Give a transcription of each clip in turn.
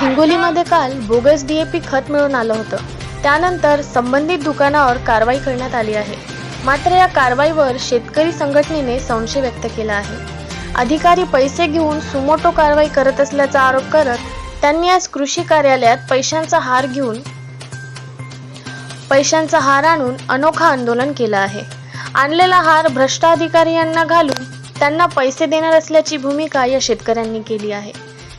हिंगोलीमध्ये काल bogus DAP खत मिळून आलं होतं. त्यानंतर संबंधित दुकानावर कारवाई करण्यात आली आहे. मात्र या कारवाईवर शेतकरी संघटनेने संशय व्यक्त केला आहे. अधिकारी पैसे घेऊन सुमोटो कारवाई करत असल्याचा आरोप करत त्यांनी आज कृषी कार्यालयात पैशांचा हार घेऊन पैशांचा हार आणून अनोखा आंदोलन केलं आहे. आणलेला हार भ्रष्ट अधिकारी यांना घालून त्यांना पैसे देणार असल्याची भूमिका या शेतकऱ्यांनी केली आहे.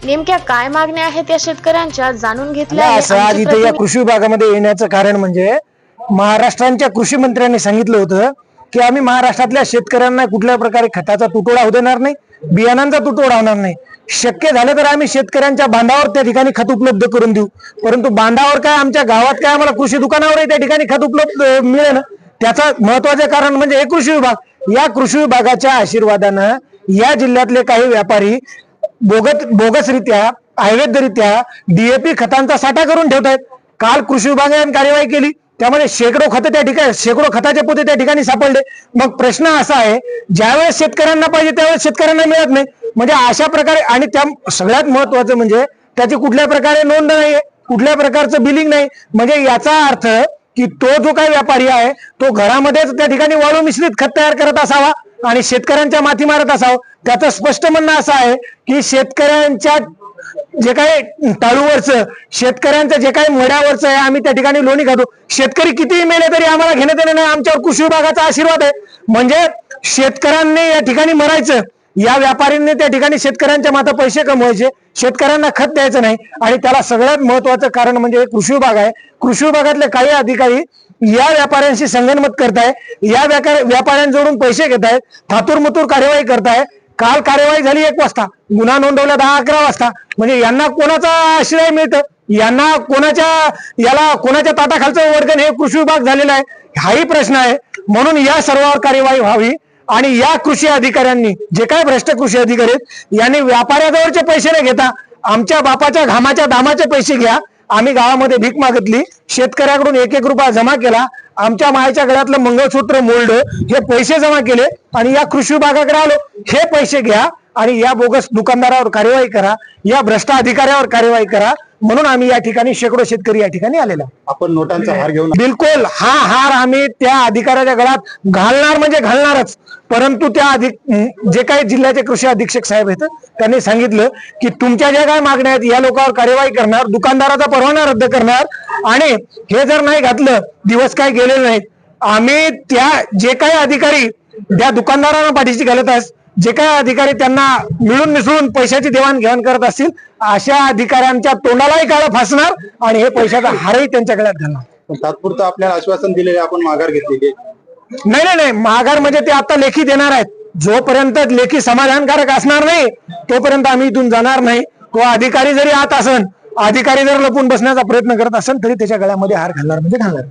नेमक्या काय मागण्या आहेत या शेतकऱ्यांच्या जाणून घेतल्या नाही, आहे असं आज आमचे इथे या कृषी विभागामध्ये येण्याचं कारण म्हणजे महाराष्ट्रांच्या कृषी मंत्र्यांनी सांगितलं होतं की आम्ही महाराष्ट्रातल्या शेतकऱ्यांना कुठल्या प्रकारे खताचा तुटवडा होऊ देणार नाही बियाणांचा तुटवडा होणार नाही. शक्य झालं तर आम्ही शेतकऱ्यांच्या बांधावर त्या ठिकाणी खत उपलब्ध करून देऊ. परंतु बांधावर काय आमच्या गावात काय आम्हाला कृषी दुकानावर त्या ठिकाणी खत उपलब्ध अं, मिळेल त्याचं महत्वाचं कारण म्हणजे हे कृषी विभाग. या कृषी विभागाच्या आशीर्वादानं या जिल्ह्यातले काही व्यापारी बोगत बोगसरित्या अवैधरित्या डीएपी खतांचा साठा करून ठेवत आहेत काल कृषी विभागाने कार्यवाही केली. त्यामध्ये शेकडो खत त्या ठिकाणी शेकडो खताचे पोते त्या ठिकाणी सापडले. मग प्रश्न असा आहे ज्यावेळेस शेतकऱ्यांना पाहिजे त्यावेळेस शेतकऱ्यांना मिळत नाही. म्हणजे अशा प्रकारे आणि त्या सगळ्यात महत्वाचं म्हणजे त्याची कुठल्या प्रकारे नोंद नाहीये कुठल्या प्रकारचं बिलिंग नाही. म्हणजे याचा अर्थ की तो जो काही व्यापारी आहे तो घरामध्येच त्या ठिकाणी वाळू मिश्रित खत तयार करत असावा आणि शेतकऱ्यांच्या माथी मारत असावं. त्याचं स्पष्ट म्हणणं असं आहे की शेतकऱ्यांच्या जे काही टाळूवरचं शेतकऱ्यांचं जे काही मड्यावरचं आहे आम्ही त्या ठिकाणी लोणी खातो. शेतकरी कितीही मेले तरी आम्हाला घेण्यात येणार नाही. आमच्यावर कृषी विभागाचा आशीर्वाद आहे. म्हणजे शेतकऱ्यांनी या ठिकाणी मरायचं. या व्यापाऱ्यांनी त्या ठिकाणी शेतकऱ्यांच्या माता पैसे कमवायचे. शेतकऱ्यांना खत द्यायचं नाही. आणि त्याला सगळ्यात महत्वाचं कारण म्हणजे कृषी विभाग आहे. कृषी विभागातले काही अधिकारी या व्यापाऱ्यांशी संगनमत करताय. या व्यापाऱ्यांजवळून पैसे घेत आहेत थातूरमुतूर कार्यवाही करताय काल कार्यवाही झाली एक वाजता. गुन्हा नोंदवला दहा अकरा वाजता. म्हणजे यांना कोणाचा आश्रय मिळतं? यांना कोणाच्या याला कोणाच्या ताटाखालचं वर्गण हे कृषी विभाग झालेला आहे? हाही प्रश्न आहे. म्हणून या सर्वावर कार्यवाही व्हावी. आणि या कृषी अधिकाऱ्यांनी जे काय भ्रष्ट कृषी अधिकारी आहेत यांनी व्यापाऱ्याजवळचे पैसे न घेता आमच्या बापाच्या घामाच्या दामाचे पैसे घ्या. आम्ही गावामध्ये भीक मागितली शेतकऱ्याकडून एक एक रुपया जमा केला. आमच्या मायाच्या गळ्यातलं मंगळसूत्र मोल्ड हे पैसे जमा केले आणि या कृषी विभागाकडे आलो. हे पैसे घ्या आणि या बोगस दुकानदारावर कार्यवाही करा या भ्रष्ट अधिकाऱ्यावर कार्यवाही करा. म्हणून आम्ही या ठिकाणी शेकडो शेतकरी या ठिकाणी आलेला. आपण नोटांचा हार घेऊन बिलकुल हा हार आम्ही त्या अधिकाऱ्याच्या गळ्यात घालणार म्हणजे घालणारच. परंतु त्या अधिक जे काही जिल्ह्याचे कृषी अधीक्षक साहेब आहेत त्यांनी सांगितलं की तुमच्या ज्या काय मागण्या आहेत या लोकांवर कार्यवाही करणार दुकानदाराचा परवाना रद्द करणार आणि हे जर नाही घातलं दिवस काय गेलेले नाहीत. आम्ही त्या जे काही अधिकारी त्या दुकानदारांना पाठीशी घालत आहेत जे काही अधिकारी त्यांना मिळून मिसळून पैशाची देवाणघेवाण करत असतील अशा अधिकाऱ्यांच्या तोंडालाही काळं फासणार आणि हे पैशाचा हारही त्यांच्या गळ्यात घालणार. तात्पुरतं आपल्याला आश्वासन दिलेले आपण माघार घेतलेली नाही नाही नाही. माघार म्हणजे ते आता लेखी देणार आहेत. जोपर्यंत लेखी समाधानकारक असणार नाही तोपर्यंत आम्ही इथून जाणार नाही. तो अधिकारी जरी आत असन अधिकारी जर लपून बसण्याचा प्रयत्न करत असेल तरी त्याच्या गळ्यामध्ये हार घालणार म्हणजे घालणार.